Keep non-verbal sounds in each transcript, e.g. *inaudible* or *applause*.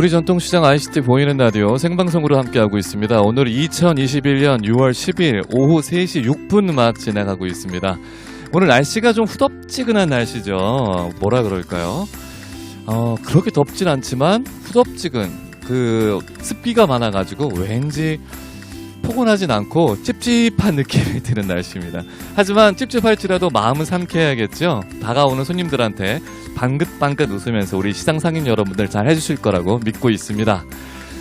구리 전통시장 ICT 보이는 라디오 생방송으로 함께하고 있습니다. 오늘 2021년 6월 10일 오후 3시 6분 막 지나가고 있습니다. 오늘 날씨가 좀 후덥지근한 날씨죠. 뭐라 그럴까요? 어, 그렇게 덥진 않지만 후덥지근 그 습기가 많아가지고 왠지 포근하진 않고 찝찝한 느낌이 *laughs* 드는 날씨입니다. 하지만 찝찝할지라도 마음은 상쾌해야겠죠. 다가오는 손님들한테 방긋방긋 웃으면서 우리 시장 상인 여러분들 잘 해주실 거라고 믿고 있습니다.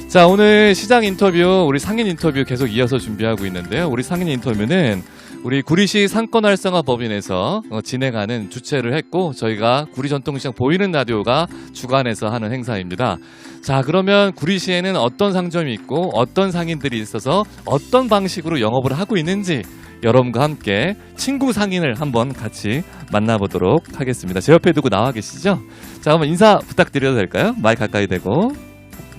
자, 오늘 시장 인터뷰, 우리 상인 인터뷰 계속 이어서 준비하고 있는데요. 우리 상인 인터뷰는 우리 구리시 상권 활성화 법인에서 어, 진행하는 주최를 했고 저희가 구리 전통시장 보이는 라디오가 주관해서 하는 행사입니다. 자, 그러면 구리시에는 어떤 상점이 있고 어떤 상인들이 있어서 어떤 방식으로 영업을 하고 있는지 여러분과 함께 친구 상인을 한번 같이 만나보도록 하겠습니다. 제 옆에 누구 나와 계시죠? 자, 한번 인사 부탁드려도 될까요? 마이크 가까이 대고.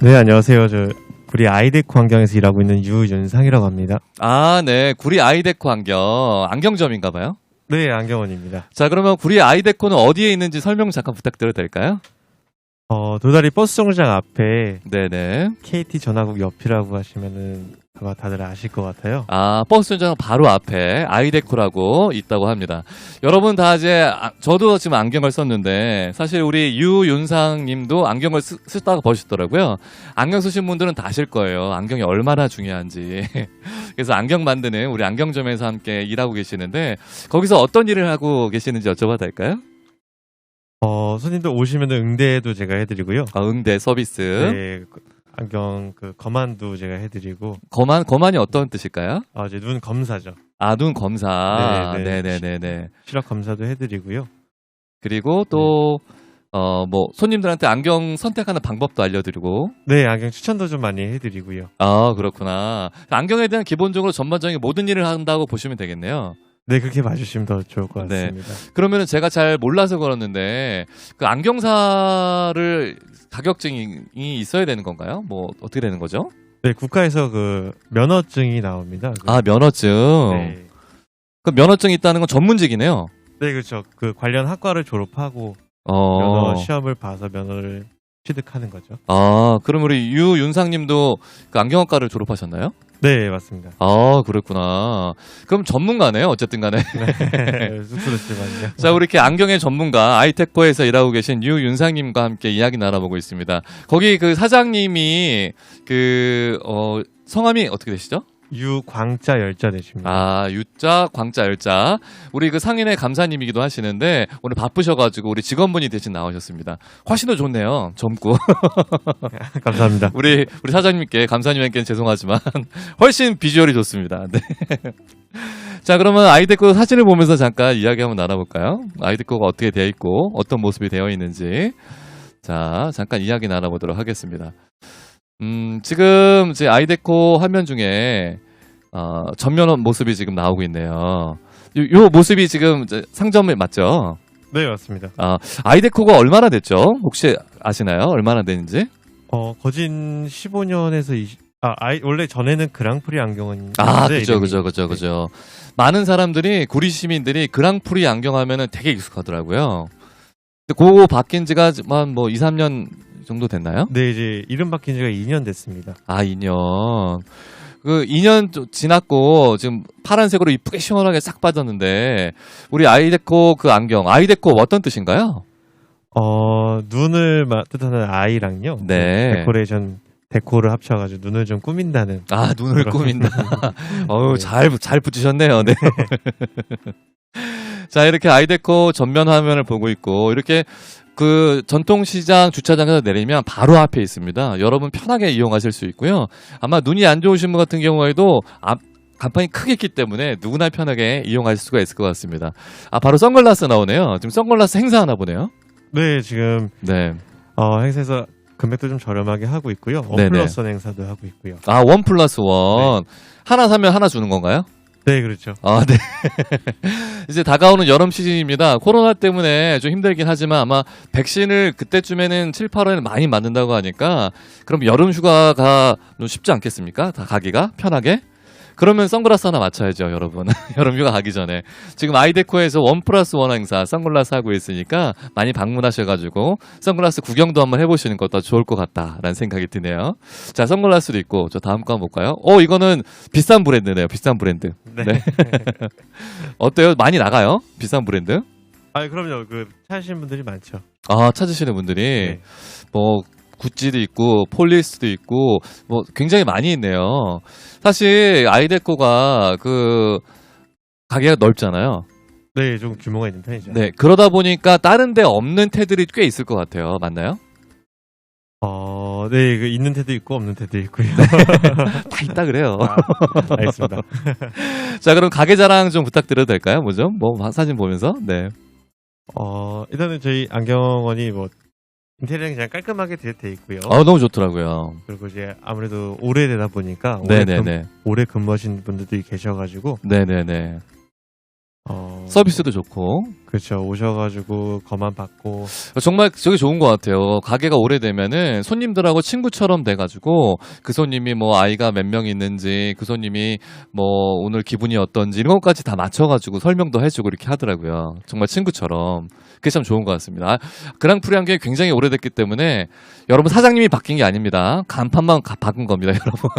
네, 안녕하세요. 저 우리 아이데코 환경에서 일하고 있는 유윤상이라고 합니다. 아, 네. 구리 아이데코 안경, 안경점인가 봐요. 네, 안경원입니다. 자, 그러면 구리 아이데코는 어디에 있는지 설명 잠깐 부탁드려도 될까요? 어, 도다리 버스 정류장 앞에 네네. KT 전화국 옆이라고 하시면은 아마 다들 아실 것 같아요. 아, 버스 정장 바로 앞에 아이데코라고 있다고 합니다. 여러분 다 이제, 아, 저도 지금 안경을 썼는데, 사실 우리 유윤상 님도 안경을 쓰, 쓰다가 보시더라고요. 안경 쓰신 분들은 다 아실 거예요. 안경이 얼마나 중요한지. *laughs* 그래서 안경 만드는 우리 안경점에서 함께 일하고 계시는데, 거기서 어떤 일을 하고 계시는지 여쭤봐도 될까요? 어, 손님들 오시면 응대도 제가 해드리고요. 아, 응대 서비스. 네, 그 안경 그 검안도 제가 해드리고, 거만, 거만이 어떤 뜻일까요? 어, 이제 눈 검사죠. 아, 눈 검사. 네, 네. 네네네네. 시력 검사도 해드리고요. 그리고 또, 어, 뭐, 손님들한테 안경 선택하는 방법도 알려드리고. 네, 안경 추천도 좀 많이 해드리고요. 아, 그렇구나. 안경에 대한 기본적으로 전반적인 모든 일을 한다고 보시면 되겠네요. 네, 그렇게 봐주시면 더 좋을 것 네. 같습니다. 그러면은 제가 잘 몰라서 그러는데, 그 안경사를 자격증이 있어야 되는 건가요? 뭐, 어떻게 되는 거죠? 네, 국가에서 그 면허증이 나옵니다. 그- 아, 면허증. 네. 그 면허증이 있다는 건 전문직이네요. 네, 그렇죠. 그 관련 학과를 졸업하고 어. 면허 시험을 봐서 면허를 취득하는 거죠. 아, 그럼 우리 유윤상님도 그 안경학과를 졸업하셨나요? 네, 맞습니다. 아, 그렇구나. 그럼 전문가네요, 어쨌든 간에. 네, *laughs* 쑥스럽지만요. 자, 우리 이렇게 안경의 전문가 아이테코에서 일하고 계신 유윤상님과 함께 이야기 나눠보고 있습니다. 거기 그 사장님이 그, 어, 성함이 어떻게 되시죠? 유광자 열자 되십니다. 아, 유자, 광자, 열자. 우리 그 상인의 감사님이기도 하시는데 오늘 바쁘셔가지고 우리 직원분이 대신 나오셨습니다. 훨씬 더 좋네요. 젊고. *laughs* 감사합니다. 우리, 우리 사장님께, 감사님에게는 죄송하지만 *laughs* 훨씬 비주얼이 좋습니다. 네. *laughs* 자, 그러면 아이데코 사진을 보면서 잠깐 이야기 한번 나눠볼까요? 아이데코가 어떻게 되어 있고 어떤 모습이 되어 있는지. 자, 잠깐 이야기 나눠보도록 하겠습니다. 음, 지금 제 아이데코 화면 중에 어, 전면 모습이 지금 나오고 있네요. 요, 요 모습이 지금 이제 상점에 맞죠? 네, 맞습니다. 아, 아이데코가 얼마나 됐죠? 혹시 아시나요? 얼마나 됐는지? 어, 거진 15년에서 20, 아, 아이, 원래 전에는 그랑프리 안경은. 아, 네, 그죠, 이름이. 그죠, 그죠, 네. 그죠. 많은 사람들이 구리 시민들이 그랑프리 안경 하면은 되게 익숙하더라고요. 근데 그거 바뀐 지가 한 뭐 2, 3년 정도 됐나요? 네, 이제 이름 바뀐 지가 2년 됐습니다. 아, 2년. 그 2년 좀 지났고 지금 파란색으로 이쁘게 시원하게 싹 빠졌는데 우리 아이데코 그 안경 아이데코 어떤 뜻인가요? 어, 눈을 마- 뜻하는 아이랑요. 네. 데코레이션, 데코를 합쳐가지고 눈을 좀 꾸민다는. 아 눈을 꾸민다. *laughs* 어우 네. 잘잘 붙이셨네요. 네. *laughs* 자 이렇게 아이데코 전면 화면을 보고 있고 이렇게 그 전통시장 주차장에서 내리면 바로 앞에 있습니다. 여러분 편하게 이용하실 수 있고요. 아마 눈이 안 좋으신 분 같은 경우에도 앞 간판이 크게 있기 때문에 누구나 편하게 이용할 수가 있을 것 같습니다. 아 바로 선글라스 나오네요. 지금 선글라스 행사하나 보네요. 네, 지금, 네. 어, 행사에서 금액도 좀 저렴하게 하고 있고요. 원 네네. 플러스 원 행사도 하고 있고요. 아 원 플러스 원 하나 사면 하나 주는 건가요? 네, 그렇죠. 아, 네. *laughs* 이제 다가오는 여름 시즌입니다. 코로나 때문에 좀 힘들긴 하지만 아마 백신을 그때쯤에는 7, 8월에 많이 맞는다고 하니까 그럼 여름 휴가가 좀 쉽지 않겠습니까? 다 가기가 편하게. 그러면 선글라스 하나 맞춰야죠, 여러분. *laughs* 여름 휴가 가기 전에. 지금 아이데코에서 원 플러스 원 행사 선글라스 하고 있으니까 많이 방문하셔가지고 선글라스 구경도 한번 해보시는 것도 좋을 것 같다라는 생각이 드네요. 자, 선글라스도 있고, 저 다음 거 한번 볼까요? 어, 이거는 비싼 브랜드네요, 비싼 브랜드. 네. 네. *laughs* 어때요? 많이 나가요? 비싼 브랜드? 아 그럼요. 그 찾으시는 분들이 많죠. 아, 찾으시는 분들이. 네. 뭐 구찌도 있고 폴리스도 있고 뭐 굉장히 많이 있네요. 사실 아이데코가 그 가게가 넓잖아요. 네, 좀 규모가 있는 편이죠. 네 그러다 보니까 다른 데 없는 테들이 꽤 있을 것 같아요. 맞나요? 어, 네, 그 있는 데도 있고 없는 데도 있고요. *laughs* 다 있다 그래요. 아, 알겠습니다. *laughs* 자 그럼 가게 자랑 좀 부탁드려도 될까요? 뭐죠? 뭐 사진 보면서 네. 어, 일단은 저희 안경원이 뭐 인테리어는 그냥 깔끔하게 되어 돼 있고요. 아 너무 좋더라고요. 그리고 이제 아무래도 오래되다 보니까 오래, 근, 네네네. 오래 근무하신 분들도 계셔가지고 네네네. 어, 서비스도 좋고 그렇죠 오셔가지고 거만 받고 정말 저게 좋은 것 같아요. 가게가 오래되면은 손님들하고 친구처럼 돼가지고 그 손님이 뭐 아이가 몇 명 있는지 그 손님이 뭐 오늘 기분이 어떤지 이런 것까지 다 맞춰가지고 설명도 해주고 이렇게 하더라고요. 정말 친구처럼. 그게 참 좋은 것 같습니다. 아, 그랑프리 한 게 굉장히 오래됐기 때문에 여러분 사장님이 바뀐 게 아닙니다. 간판만 가- 바꾼 겁니다, *laughs* 여러분.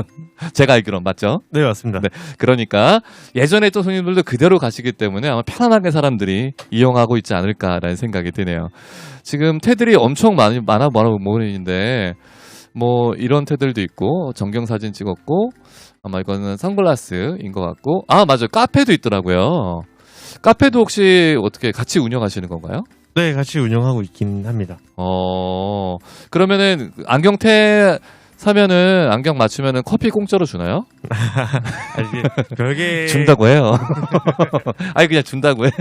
제가 알기론 맞죠? 네 맞습니다. 네. 그러니까 예전에 있던 손님들도 그대로 가시기 때문에 아마 편안하게 사람들이 이 용하고 있지 않을까라는 생각이 드네요. 지금 테들이 엄청 많이 많아 보이는데 뭐 이런 테들도 있고 정경 사진 찍었고 아마 이거는 선글라스인 것 같고 아 맞아요 카페도 있더라고요. 카페도 혹시 어떻게 같이 운영하시는 건가요? 네 같이 운영하고 있긴 합니다. 어 그러면은 안경테 사면은 안경 맞추면은 커피 공짜로 주나요? *laughs* 아, 이게 별개 준다고 해요. *laughs* 아니 그냥 준다고 해.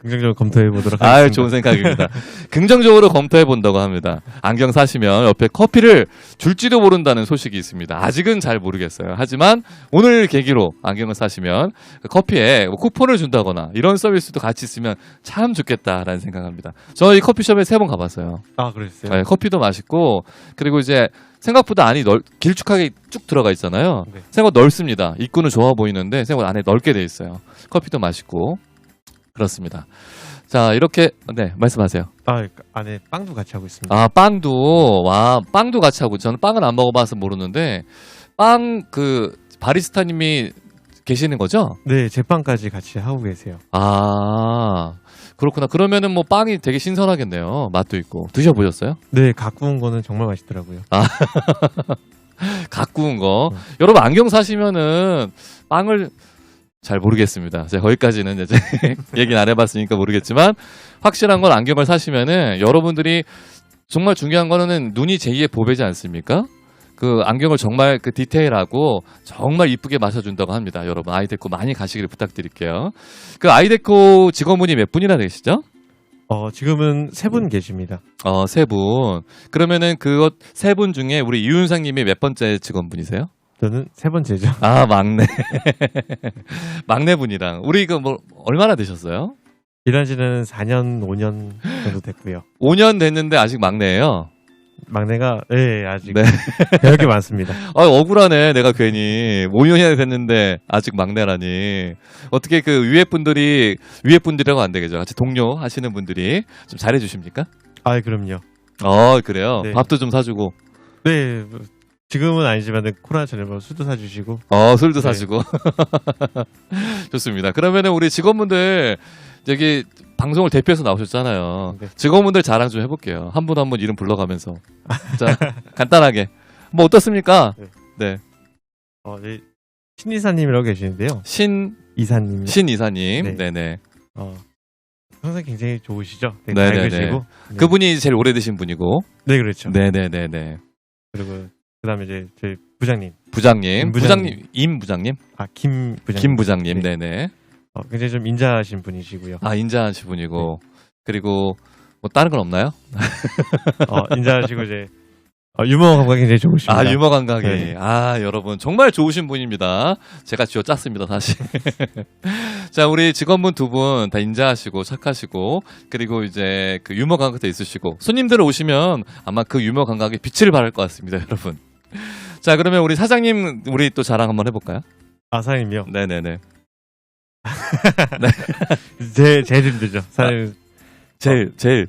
긍정적으로 검토해 보도록 하겠습니다. 아 좋은 생각입니다. 긍정적으로 검토해 본다고 합니다. 안경 사시면 옆에 커피를 줄지도 모른다는 소식이 있습니다. 아직은 잘 모르겠어요. 하지만 오늘 계기로 안경을 사시면 그 커피에 뭐 쿠폰을 준다거나 이런 서비스도 같이 있으면 참 좋겠다라는 생각합니다. 저희 커피숍에 세 번 가봤어요. 아 그랬어요. 네, 커피도 맛있고 그리고 이제 생각보다 안이 넓, 길쭉하게 쭉 들어가 있잖아요. 네. 생각보다 넓습니다. 입구는 좋아 보이는데 생각보다 안에 넓게 돼 있어요. 커피도 맛있고 그렇습니다. 자 이렇게 네 말씀하세요. 아그 안에 빵도 같이 하고 있습니다. 아 빵도 와 빵도 같이 하고 저는 빵을 안 먹어봐서 모르는데 빵 그 바리스타님이 계시는 거죠? 네 제빵까지 같이 하고 계세요. 아 그렇구나. 그러면은 뭐 빵이 되게 신선하겠네요. 맛도 있고 드셔보셨어요? 네 가꾸운 거는 정말 맛있더라고요. *laughs* 각 구운 거. 음. 여러분 안경 사시면은 빵을 잘 모르겠습니다. 제가 거기까지는 이제 *laughs* 얘기는 안 해봤으니까 모르겠지만 확실한 건 안경을 사시면은 여러분들이 정말 중요한 거는 눈이 제2의 보배지 않습니까? 그 안경을 정말 그 디테일하고 정말 이쁘게 맞춰준다고 합니다. 여러분 아이데코 많이 가시기를 부탁드릴게요. 그 아이데코 직원분이 몇 분이나 되시죠? 어 지금은 세 분 계십니다. 어, 세 분. 그러면은 그것 세분 중에 우리 이윤상 님이 몇 번째 직원분이세요? 저는 세 번째죠. 아 막내 *laughs* 막내 분이랑 우리 그 뭐 얼마나 되셨어요? 일한 지는 4년 5년 정도 됐고요. 5년 됐는데 아직 막내예요. 막내가 네 아직 네. 배울 게 많습니다. *laughs* 아 억울하네 내가 괜히 5년이나 됐는데 아직 막내라니 어떻게 그 위에 분들이 위에 분들이라고 안 되겠죠 같이 동료 하시는 분들이 좀 잘해 주십니까? 아 그럼요. 어 그래요 네. 밥도 좀 사주고 네 뭐, 지금은 아니지만 코로나 전에 뭐 술도 사주시고 어 술도 네. 사주고 *laughs* 좋습니다 그러면은 우리 직원분들 여기 방송을 대표해서 나오셨잖아요 네. 직원분들 자랑 좀 해볼게요 한 분 한 분 이름 불러가면서 자 *laughs* 간단하게 뭐 어떻습니까? 네. 네. 어, 네, 신 이사님이라고 계시는데요. 신 이사님. 신 이사님 네. 네네 어, 항상 굉장히 좋으시죠. 되게 네네네. 밝으시고. 네. 그분이 제일 오래되신 분이고 네 그렇죠. 네네네네 그리고 그다음에 이제 저희 부장님, 부장님 임 부장님 부장님. 임 부장님 아 김 부장님. 김 부장님 네. 네네 어, 굉장히 좀 인자하신 분이시고요. 아 인자하신 분이고 그리고 뭐 다른 건 없나요? *laughs* 어, 인자하시고 이제 어, 유머 감각이 굉장히 좋으십니다. 아 유머 감각이 네. 아 여러분 정말 좋으신 분입니다. 제가 쥐어 짰습니다 사실. *laughs* 자 우리 직원분 두 분 다 인자하시고 착하시고 그리고 이제 그 유머 감각도 있으시고 손님들 오시면 아마 그 유머 감각에 빛을 발할 것 같습니다 여러분. 자, 그러면 우리 사장님, 우리 또 자랑 한번 해볼까요? 아 사장님이요. 네네네. *laughs* 제 제일 힘들죠. 사장님. 제일, 제일.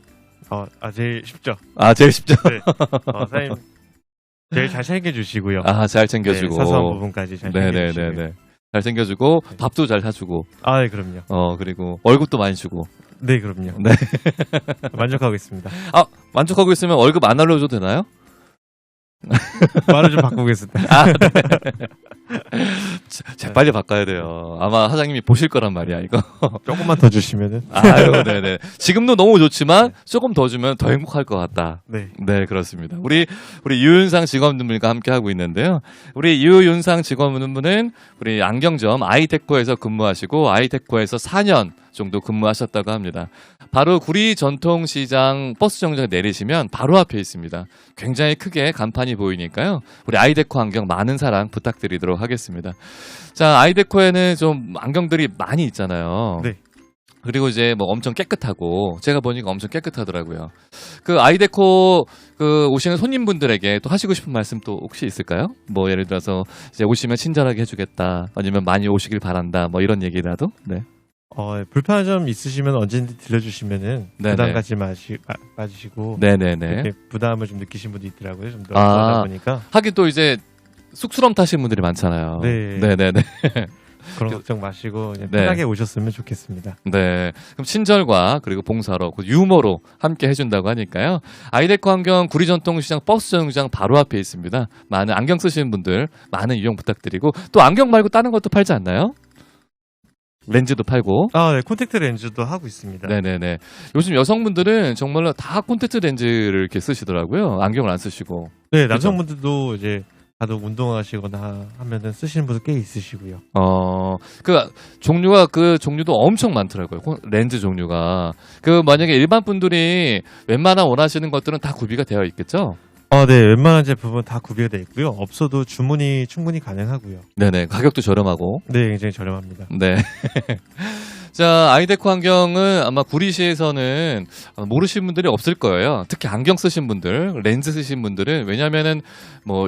어, 아 제일 쉽죠. 아, 제일 쉽죠. 네. 어, 사장님 제일 잘 챙겨주시고요. 아, 잘 챙겨주고. 네, 사소한 부분까지 잘 챙겨주시고요. 네네네네. 잘 챙겨주고, 네. 밥도 잘 사주고, 아, 네, 그럼요. 어, 그리고 월급도 많이 주고. 네, 그럼요. 네. *laughs* 만족하고 있습니다. 만족하고 있으면 월급 안 알려줘도 되나요? 말을 좀 바꾸겠습니다. 아, 네. *laughs* *laughs* 자, 빨리 바꿔야 돼요. 아마 사장님이 보실 거란 말이야, 이거. *laughs* 조금만 더 주시면은. 아유, *laughs* 네네. 지금도 너무 좋지만 조금 더 주면 더 행복할 것 같다. 네. 네, 그렇습니다. 우리, 우리 유윤상 직원분들과 함께 하고 있는데요. 우리 유윤상 직원분은 우리 안경점 아이테코에서 근무하시고 아이테코에서 4년 정도 근무하셨다고 합니다. 바로 구리 전통시장 버스 정류장 내리시면 바로 앞에 있습니다. 굉장히 크게 간판이 보이니까요. 우리 아이데코 안경 많은 사랑 부탁드리도록 하겠습니다. 자, 아이데코에는 좀 안경들이 많이 있잖아요. 네. 그리고 이제 뭐 엄청 깨끗하고 제가 보니까 엄청 깨끗하더라고요. 그 아이데코 그 오시는 손님분들에게 또 하시고 싶은 말씀 또 혹시 있을까요? 뭐 예를 들어서 이제 오시면 친절하게 해주겠다, 아니면 많이 오시길 바란다, 뭐 이런 얘기라도. 네. 어, 불편한 점 있으시면 언제든지 들려주시면은 네네. 부담 갖지 마시, 마, 마시고 네네네. 이렇게 부담을 좀 느끼신 분도 있더라고요. 좀 아. 넓어다 보니까 하긴 또 이제 쑥스럼 타신 분들이 많잖아요. 네. 네네네. 그런 그- 걱정 마시고 그냥 네. 편하게 오셨으면 좋겠습니다. 네. 그럼 친절과 그리고 봉사로 그 유머로 함께 해준다고 하니까요. 아이데코 안경 구리 전통시장 버스 정류장 바로 앞에 있습니다. 많은 안경 쓰시는 분들 많은 이용 부탁드리고 또 안경 말고 다른 것도 팔지 않나요? 렌즈도 팔고. 아, 네, 콘택트 렌즈도 하고 있습니다. 네네네. 요즘 여성분들은 정말로 다 콘택트 렌즈를 이렇게 쓰시더라고요. 안경을 안 쓰시고. 네, 남성분들도 이제 다들 운동하시거나 하면은 쓰시는 분들 꽤 있으시고요. 어, 그, 종류가, 그 종류도 엄청 많더라고요. 콘- 렌즈 종류가. 그, 만약에 일반 분들이 웬만한 원하시는 것들은 다 구비가 되어 있겠죠? 아, 네, 웬만한 제품은 다 구비가 되어 있고요. 없어도 주문이 충분히 가능하고요. 네네. 가격도 저렴하고. 네, 굉장히 저렴합니다. 네. *laughs* 자, 아이데코 안경은 아마 구리시에서는 어, 모르시는 분들이 없을 거예요. 특히 안경 쓰신 분들, 렌즈 쓰신 분들은 왜냐면은 뭐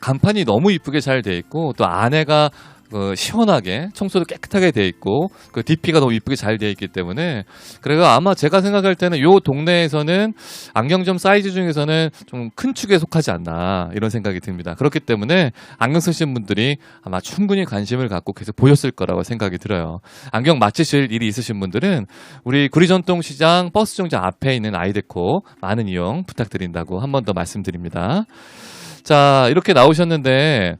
간판이 너무 이쁘게 잘 돼 있고 또 안에가 그 시원하게 청소도 깨끗하게 돼 있고 그 DP가 너무 이쁘게 잘 돼 있기 때문에 그래서 아마 제가 생각할 때는 요 동네에서는 안경점 사이즈 중에서는 좀 큰 축에 속하지 않나 이런 생각이 듭니다. 그렇기 때문에 안경 쓰신 분들이 아마 충분히 관심을 갖고 계속 보셨을 거라고 생각이 들어요. 안경 맞추실 일이 있으신 분들은 우리 구리전통시장 버스 정장 앞에 있는 아이데코 많은 이용 부탁드린다고 한 번 더 말씀드립니다. 자, 이렇게 나오셨는데,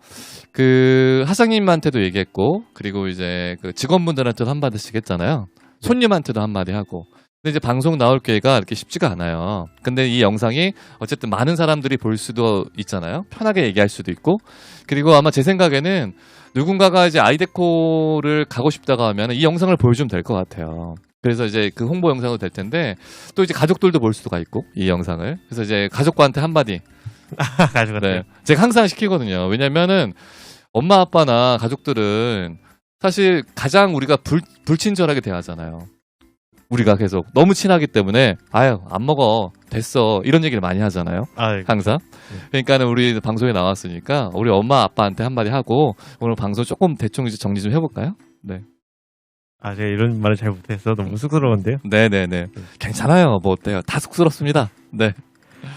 그, 하상님한테도 얘기했고, 그리고 이제 그 직원분들한테도 한마디씩 했잖아요. 손님한테도 한마디 하고. 근데 이제 방송 나올 기회가 이렇게 쉽지가 않아요. 근데 이 영상이 어쨌든 많은 사람들이 볼 수도 있잖아요. 편하게 얘기할 수도 있고. 그리고 아마 제 생각에는 누군가가 이제 아이데코를 가고 싶다고 하면 이 영상을 보여주면 될 것 같아요. 그래서 이제 그 홍보 영상도 될 텐데 또 이제 가족들도 볼 수가 있고 이 영상을 그래서 이제 가족과한테 한마디 *laughs* 가져갔네요. 네. 제가 항상 시키거든요. 왜냐면은 엄마 아빠나 가족들은 사실 가장 우리가 불, 불친절하게 대하잖아요. 우리가 계속 너무 친하기 때문에 아유 안 먹어 됐어 이런 얘기를 많이 하잖아요. 아, 네. 항상. 그러니까는 우리 방송에 나왔으니까 우리 엄마 아빠한테 한마디 하고 오늘 방송 조금 대충 이제 정리 좀 해볼까요? 네. 아, 제가 이런 말을 잘 못해서 너무 쑥스러운데요. 네네네. 괜찮아요. 뭐 어때요? 다 쑥스럽습니다. 네.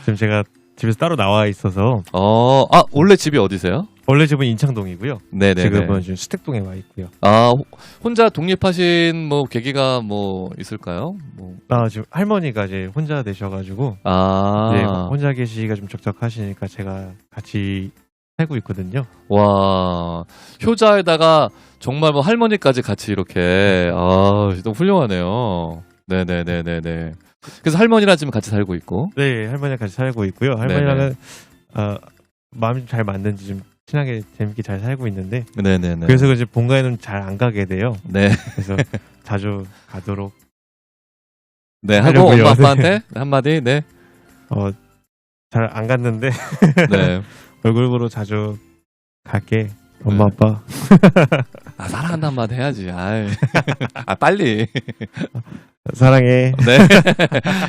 지금 제가 집에서 따로 나와 있어서 어, 아 원래 집이 어디세요? 원래 집은 인창동이고요. 네네네. 지금은 지금 수택동에 와 있고요. 아 호- 혼자 독립하신 뭐 계기가 뭐 있을까요? 뭐. 아, 지금 할머니가 이제 혼자 되셔가지고 아, 네, 혼자 계시기가 좀 적적하시니까 제가 같이 살고 있거든요. 와 효자에다가 정말 뭐 할머니까지 같이 이렇게 아 너무 훌륭하네요. 네네네네네. 그래서 할머니랑 지금 같이 살고 있고. 네, 할머니랑 같이 살고 있고요. 할머니랑은 아, 마음이 좀잘 맞는지 좀 친하게 재밌게 잘 살고 있는데 네네네. 그래서 이제 본가에는 잘 안 가게 돼요. 네, 그래서 *laughs* 자주 가도록 네 하고 하려고요. 엄마 아빠한테 *laughs* 한마디. 네, 어, 잘 안 갔는데 *laughs* 네. 얼굴 보러 자주 갈게. 엄마 네. 아빠. 아 사랑한다 한마디 해야지. 아이. 아 빨리. 사랑해. 네.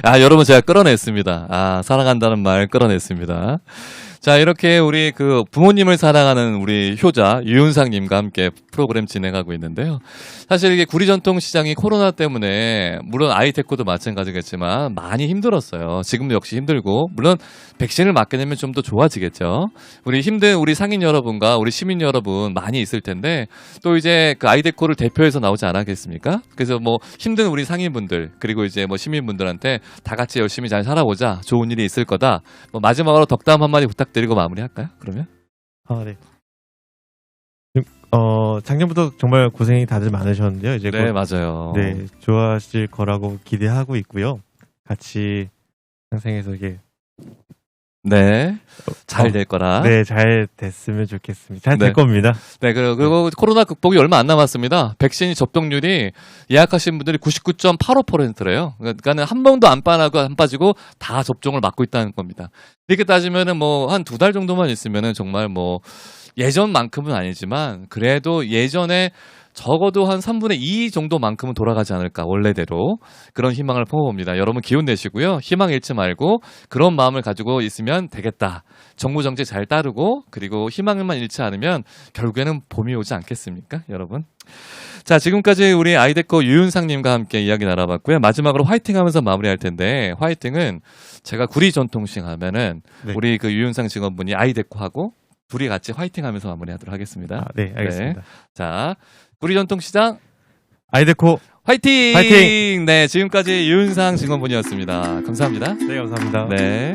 아, 여러분 제가 끌어냈습니다. 아, 사랑한다는 말 끌어냈습니다. 자, 이렇게 우리 그 부모님을 사랑하는 우리 효자 유윤상님과 함께 프로그램 진행하고 있는데요. 사실 이게 구리 전통 시장이 코로나 때문에 물론 아이테코도 마찬가지겠지만 많이 힘들었어요. 지금도 역시 힘들고 물론 백신을 맞게 되면 좀 더 좋아지겠죠. 우리 힘든 우리 상인 여러분과 우리 시민 여러분 많이 있을 텐데 또 이제 그 아이데코를 대표해서 나오지 않았겠습니까? 그래서 뭐 힘든 우리 상인분들 그리고 이제 뭐 시민분들한테 다 같이 열심히 잘 살아보자 좋은 일이 있을 거다. 뭐 마지막으로 덕담 한마디 부탁 드리고 마무리할까요? 그러면 아, 네. 어, 작년부터 정말 고생이 다들 많으셨는데요. 이제 네 곧, 맞아요. 네, 좋아하실 거라고 기대하고 있고요. 같이 상생해서 이게 네. 잘 어, 될 거라. 네, 잘 됐으면 좋겠습니다. 잘될 네. 겁니다. 네, 그리고, 그리고 코로나 극복이 얼마 안 남았습니다. 백신 접종률이 예약하신 분들이 99.85%래요. 그러니까는 한 번도 안 빠나고 안 빠지고 다 접종을 맞고 있다는 겁니다. 이렇게 따지면은 뭐 한 두 달 정도만 있으면은 정말 뭐 예전만큼은 아니지만 그래도 예전에 적어도 한 3분의 2 정도만큼은 돌아가지 않을까 원래대로 그런 희망을 품어봅니다. 여러분 기운 내시고요. 희망 잃지 말고 그런 마음을 가지고 있으면 되겠다. 정부 정책 잘 따르고 그리고 희망만 잃지 않으면 결국에는 봄이 오지 않겠습니까, 여러분? 자, 지금까지 우리 아이데코 유윤상님과 함께 이야기 나눠봤고요. 마지막으로 화이팅 하면서 마무리할 텐데 화이팅은 제가 구리 전통식 하면은 네. 우리 그 유윤상 직원분이 아이데코하고 둘이 같이 화이팅 하면서 마무리하도록 하겠습니다. 아, 네, 알겠습니다. 자, 구리 전통시장 아이데코, 화이팅! 화이팅! 네, 지금까지 유윤상 직원분이었습니다. 감사합니다. 네, 감사합니다. 네.